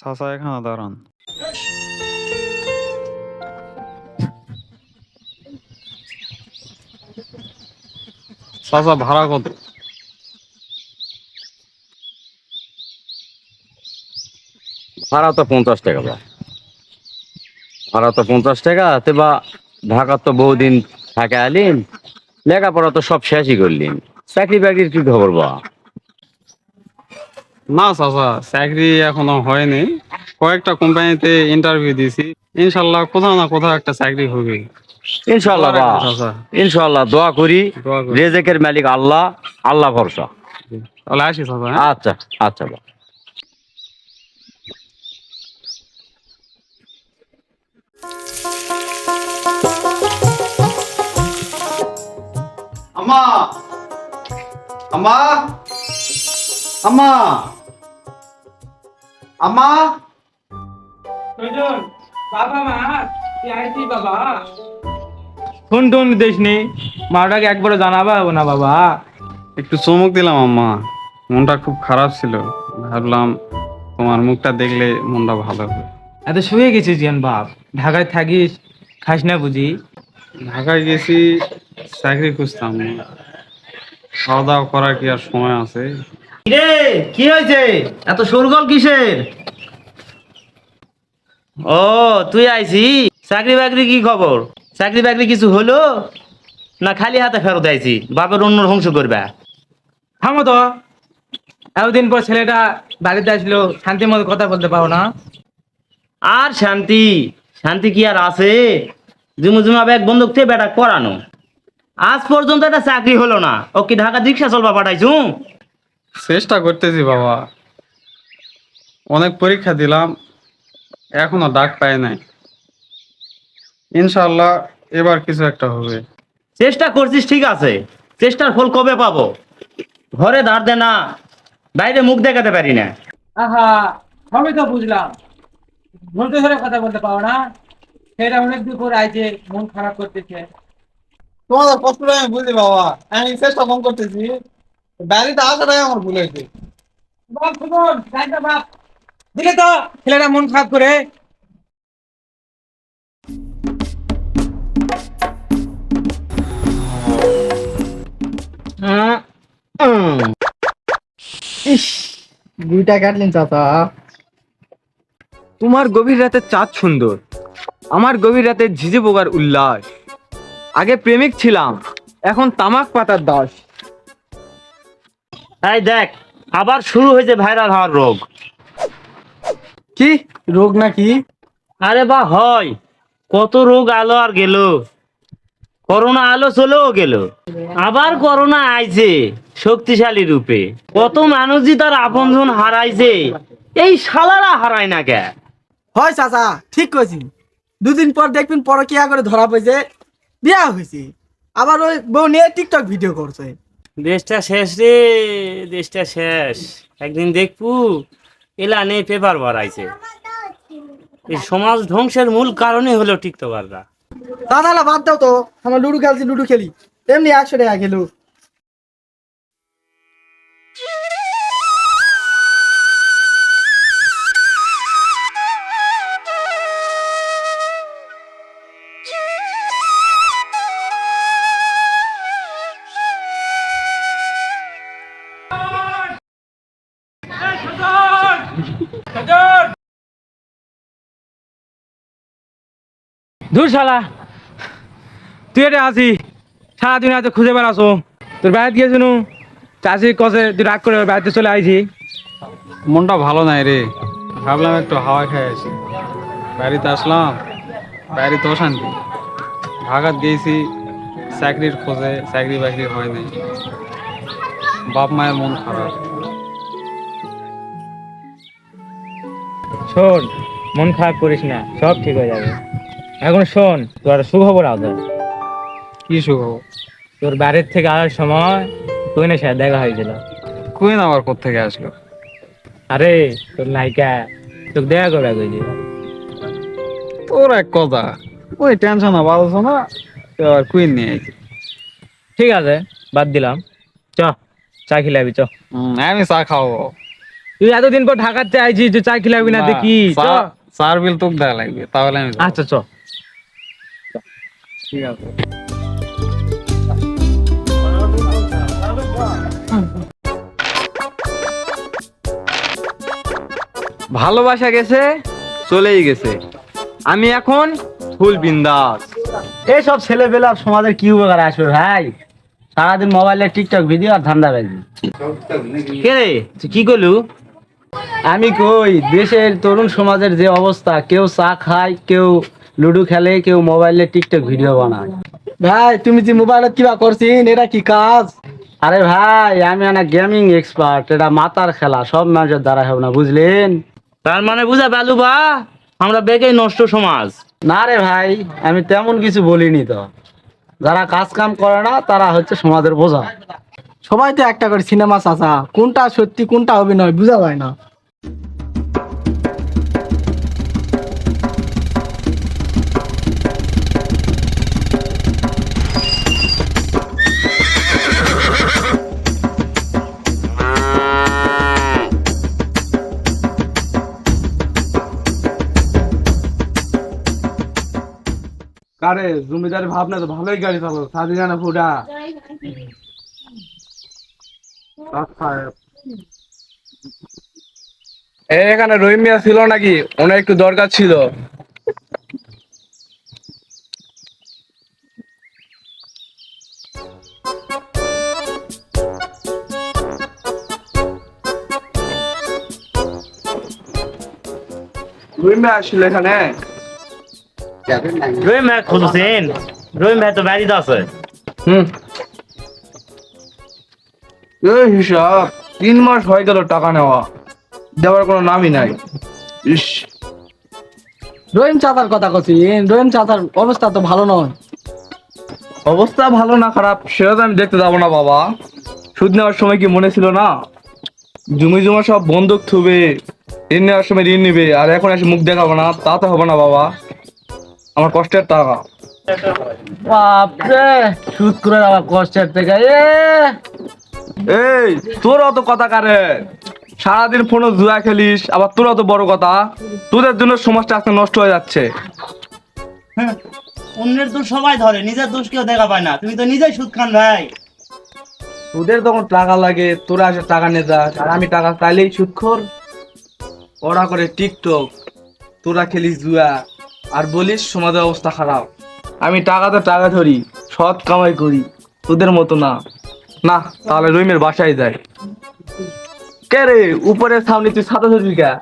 চাচা এখানে দাঁড়ান। চাচা ভাড়া কত? ভাড়া তো পঞ্চাশ টাকা বা ভাড়া তো পঞ্চাশ টাকা, তে বা ঢাকা তো বহুদিন থাকে আলিম, লেখাপড়া তো সব শেষই করলিম। চাকরি বাকরির কি খবর বা? না চাচা চাকরি এখনও হয়নি। কয়েকটা কোম্পানিতে ইন্টারভিউ দিয়েছি ইনশাল্লাহ কোথাও না কোথাও একটা চাকরি হবে। ইনশাল্লাহ বা ইনশাল্লাহ দোয়া করি। দোয়া করি। রেজেকের মালিক আল্লাহ আল্লাহ ভরসা। তাহলে আসি চাচা হ্যাঁ? আচ্ছা আচ্ছা বা আম্মা! আম্মা! আম্মা! আম্মা? বাবা মা আইছি বাবা? ফোন টোন দিস নি। মাটাকে একবার জানাবা না বাবা। একটু চমক দিলাম আম্মা। মনটা খুব খারাপ ছিল। ভাবলাম তোমার মুখটা দেখলে মনটা ভালো হবে। এত শুয়ে গেছিস জ্ঞান বাপ। ঢাকায় থাকিস খাস না বুঝি? ঢাকায় গেছি চাকরি খুঁজতাম। খাওয়া দাওয়া করার কি আর সময় আছে? রে কি হয়েছে? এত সরগল কিসের? ও তুই আইছি চাকরি বাকরি কি খবর? চাকরি বাকরি কিছু হলো? না খালি হাতে ফেরত আইছি বাপের অন্য ধ্বংস করবে? থামো তো। এতদিন পর ছেলেটা বাড়িতে আসলো শান্তি মতো কথা বলতে পারো না। আর শান্তি? শান্তি কি আর আছে? জুমু জুমা ব্যাগ বন্দুক থেকে বেটা করানো আজ পর্যন্ত একটা চাকরি হলো না। ও কি ঢাকা রিক্সা চলবা পাঠাইছু? চেষ্টা করতেছি বাবা। অনেক পরীক্ষা দিলাম এখনও ডাক পাই নাই। ইনশাল্লাহ এবার কিছু একটা হবে। চেষ্টা করছিস ঠিক আছে। চেষ্টার ফল কবে পাবো? ঘরে দাঁড় দে না বাইরে মুখ দেখাতে পারি না। আহা সবই তো বুঝলাম। ধৈর্য ধরে কথা বলতে পারো না। সেটা অনেক পর আইছে মন খারাপ করতেছে। তোমাদের কষ্টটা আমি বুঝি বাবা। আমি চেষ্টা কম করতেছি। বাড়িতে আসাটাই আমার ভুল হয়েছে। দিলে তো ছেলেটা মন খারাপ করে। দুইটা কাটলেন চাচা। তোমার গভীর রাতে চাঁদ সুন্দর আমার গভীর রাতে ঝিঝে পোকার উল্লাস। আগে প্রেমিক ছিলাম এখন তামাক পাতার দাস। এই দেখ আবার শুরু হয়েছে ভাইরাল হওয়ার রোগ। কি? রোগ নাকি? আরে বা হয়। কত রোগ আলো আর গেল। করোনা আলো চলেও গেল। আবার করোনা আইছে শক্তিশালী রূপে। কত মানুষই তার আপনজন হারাইছে। এই শালারা হারায় না কে? হয় চাচা ঠিক কইছি। দুদিন পর দেখবেন পরকিয়া করে ধরা পড়েছে বিয়া হয়েছে আবার ওই বউ নিয়ে টিকটক ভিডিও করছে। দেশটা শেষ রে, দেশটা শেষ। একদিন দেখবু এলা নেই পেপার ভরাইছে। এই সমাজ ধ্বংসের মূল কারণে হলো টিকটকাররা। দাদালা বাদ দাও তো, আমরা লুডু খেলছি, লুডু খেলি। তেমনি একশো টাকা খেলো। দূর শালা। তুই এটা আসি সারাদিন এত খুঁজে বেড়াছো। তোর বাড়িতে গিয়েছিল চাষি কষে তুই রাগ করে বাড়িতে চলে আইছি। মনটা ভালো নাই রে। ভাবলাম একটু হাওয়া খেয়ে আসি। বাড়িতে আসলাম। বাড়িতে অশান্তি। ঢাকাত গেছি চাকরির খোঁজে। চাকরি বাকরি হয় নাই। বাপ মায়ের মন খারাপ। শোন মন খারাপ করিস না সব ঠিক হয়ে যাবে। এখন শোন তোর সুখবর আছে। কি সুখ তোর বাড়ির থেকে আসার সময় তুই না সাথে দেখা হয়েছিল। কুইন আবার কোথেকে আসলো? আরে তোর নায়িকা তোকে দেখা করে কইছি তোর এক কথা ওই টেনশন না বাড়ছো না আবার কুইন নিয়ে আইছি। ঠিক আছে বাদ দিলাম। চ চা খিলাবি চ। আমি চা খাওয়াবো। তুই এতদিন পর ঢাকাতে আইছিস যে চা খিলাবি না দেখি। চার বিল তোকে দেওয়া লাগবে তাহলে আমি আচ্ছা চ। ঠিক আছে। ভালোবাসা গেছে চলেই গেছে। আমি এখন ফুল বিন্দাস। এইসব ছেলেপেলে আর সমাজের কি উপকার আসবে ভাই? সারাদিন মোবাইলে টিকটক ভিডিও আর ধান্দা বাজি কে রে? কি করলু? আমি কই দেশের তরুণ সমাজের যে অবস্থা কেউ চা খায় কেউ লুডো খেলে কেউ মোবাইলে টিকটক ভিডিও বানায়। ভাই তুমি যে মোবাইলত কিবা করছিন এটা কি কাজ? আরে ভাই আমি না গেমিং এক্সপার্ট এটা মাতার খেলা সব মানুষের দ্বারা হবে না বুঝলেন? তার মানে বুঝা পেলু বা আমরা বেগেই নষ্ট সমাজ। না রে ভাই আমি তেমন কিছু বলিনি তো। যারা কাজ কাম করে না তারা হচ্ছে সমাজের বোঝা। সবাই তো একটা করে সিনেমা চাচা কোনটা সত্যি কোনটা অভিনয় বুঝা যায় না। কারে জমিদার ভাবনা তো ভালোই গাড়ি চালাও সাদি জানা ফুটা? এখানে রহিম মিয়া ছিল নাকি? ওনার একটু দরকার ছিল। রহিম মিয়া আসছিল এখানে? রহিম ভাই খুঁজছেন রহিম ভাই তো বাড়িতে আছে হুম। এই হিসাব তিন মাস হয়ে গেল টাকা নেওয়া। দেওয়ার কোনো নামই নাই। ইস। রহিম চাচার কথা কছি। রহিম চাচার অবস্থা তো ভালো নয়। অবস্থা ভালো না খারাপ সেটা তো আমি দেখতে যাব না বাবা। সুদ নেওয়ার সময় কি মনে ছিল না? জমি জমা সব বন্ধক থুবে ঋণ নেওয়ার সময় ঋণ নিবে আর এখন এসে মুখ দেখাবো না তা তো হবে না বাবা। আমার কষ্টের টাকা। বাপরে সুদ করে আবার কষ্টের থেকে এ! এই তোর অত কথা কারে? সারাদিন ফোনে জুয়া খেলিস আবার তোর অত বড় কথা? তোদের জন্য সমাজটা আজকে নষ্ট হয়ে যাচ্ছে। অন্যের দোষ সবাই ধরে নিজের দোষ কেউ দেখা পায় না। তুমি তো নিজেই সুদ খান ভাই। তোদের তখন টাকা লাগে তোরা আসে টাকা নিয়ে যাস আর আমি টাকা চাইলেই সুৎখর ওরা করে টিকটক তোরা খেলিস জুয়া। আর বলিস, সমাজের অবস্থা খারাপ। আমি টাকাতে টাকা ধরি, সৎ কামাই করি, তোদের মতো না। না, তাহলে রহিমের বাসায় যাই কে রে উপরে সামনে তুই ছাতা ধরবি কে?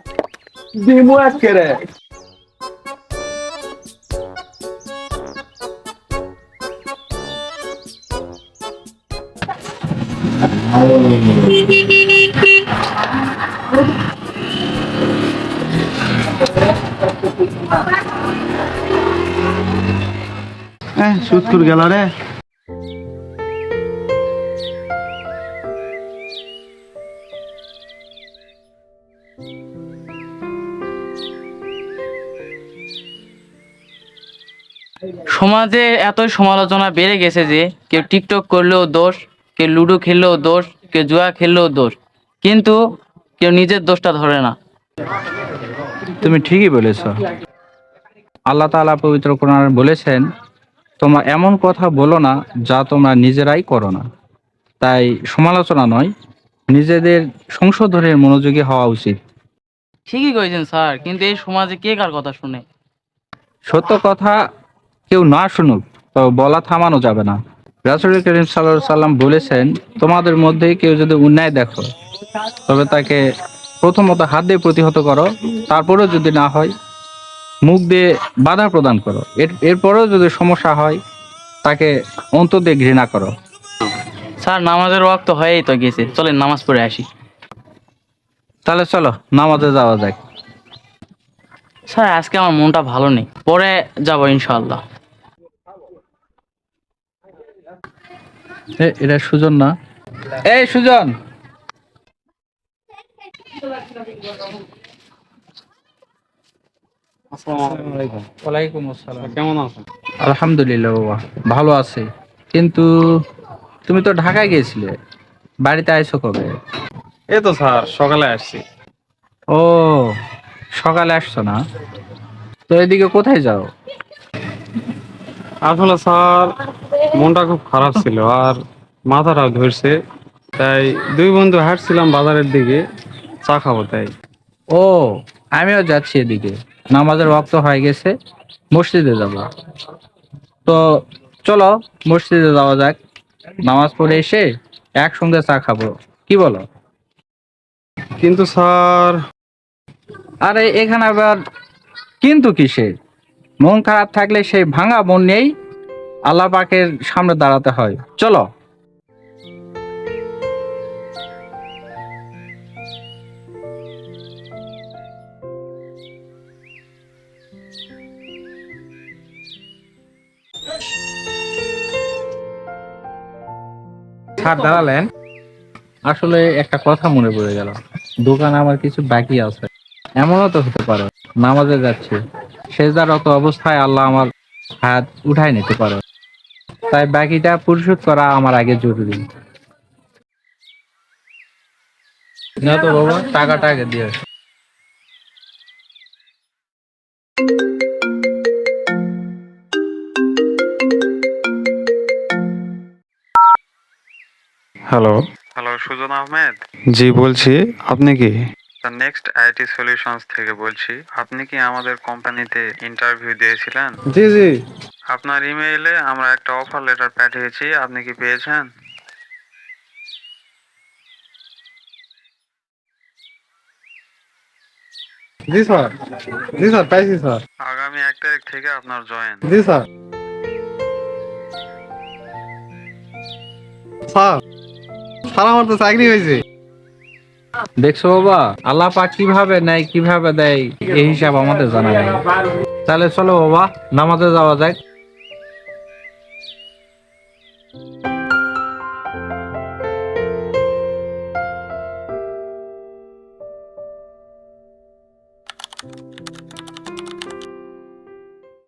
দিমু আজকে রে। সুদ করে গেল রে। সমাজে এত সমালোচনা বেড়ে গেছে যে কেউ টিকটক করলেও দোষ কেউ লুডো খেললেও দোষ কেউ জুয়া খেললেও দোষ। কিন্তু কেউ নিজের দোষটা ধরে না। তুমি ঠিকই বলেছ। আল্লাহ তাআলা পবিত্র কোরআন বলেছেন তোমরা এমন কথা বলো না যা তোমরা নিজেরাই করো না। তাই সমালোচনা নয় নিজেদের সংশোধনের মনোযোগী হওয়া উচিত। ঠিকই কয়েছেন স্যার কিন্তু এই সমাজে কে কার কথা শুনে? সত্য কথা কেউ না শুনুক তো বলা থামানো যাবে না। রাসুল করিম সাল্লাহ সাল্লাম বলেছেন তোমাদের মধ্যে কেউ যদি অন্যায় দেখো তবে তাকে প্রথমত হাত দিয়ে প্রতিহত করো তারপরেও যদি না হয় মুখ দিয়ে বাধা প্রদান করো। এর এরপরেও যদি সমস্যা হয় তাকে অন্তর দিয়ে ঘৃণা করো। স্যার নামাজের ওয়াক্ত হয়েই তো গেছে। চলেন নামাজ পড়ে আসি। তাহলে চলো নামাজে যাওয়া যাক। স্যার আজকে আমার মনটা ভালো নেই। পরে যাব ইনশাল্লাহ এটা সুজন না? এই সুজন! ওয়ালাইকুম আসসালাম কেমন আছো আলহামদুলিল্লাহ বাবা ভালো আছে। কিন্তু তুমি তো ঢাকায় গিয়েছিলে বাড়িতে আইছো কবে? এই তো স্যার সকালে আসছি। ও সকালে আসছো না? তো এদিকে কোথায় যাও? আসলে স্যার মনটা খুব খারাপ ছিল আর মাথাটাও ধরছে তাই দুই বন্ধু হাঁটছিলাম বাজারের দিকে চা খাব তাই। ও আমিও যাচ্ছি এদিকে। নামাজের ওয়াক্ত হয়ে গেছে মসজিদে যাব। তো চলো মসজিদে যাওয়া যাক। নামাজ পড়ে এসে একসঙ্গে চা খাব। কি বলো? কিন্তু স্যার। আরে এখানে আবার কিন্তু কিসের? মন খারাপ থাকলে সেই ভাঙা মন নেই আল্লাহ পাকের সামনে দাঁড়াতে হয়। চলো। স্যার দাঁড়ালেন। আসলে একটা কথা মনে পড়ে গেল। দোকানে আমার কিছু বাকি আছে। এমনও তো হতে পারে নামাজে যাচ্ছি। সেজদারত অবস্থায় আল্লাহ আমার হাত উঠাই নিতে পারে। তাই বাকিটা পরিশোধ করা আমার আগে জরুরি। না তো বাবা টাকাটা আগে দিয়ে হ্যালো হ্যালো সুজন আহমেদ। জি বলছি আপনি কি? নেক্সট আইটি সলিউশনস থেকে বলছি আপনি কি আমাদের কোম্পানিতে ইন্টারভিউ দিয়েছিলেন? জি জি। আপনার ইমেইলে আমরা একটা অফার লেটার পাঠিয়েছি আপনি কি পেয়েছেন? জি স্যার। জি স্যার পাইছি স্যার। আগামী এক তারিখ থেকে আপনার জয়েন জি স্যার। স্যার তো চাকরি হয়েছে। দেখছ বাবা আল্লাহ পাক কীভাবে নেয়, কীভাবে দেয়, এই হিসাব আমাদের জানা নেই। তাহলে চলো বাবা, নামাজে যাওয়া যাক।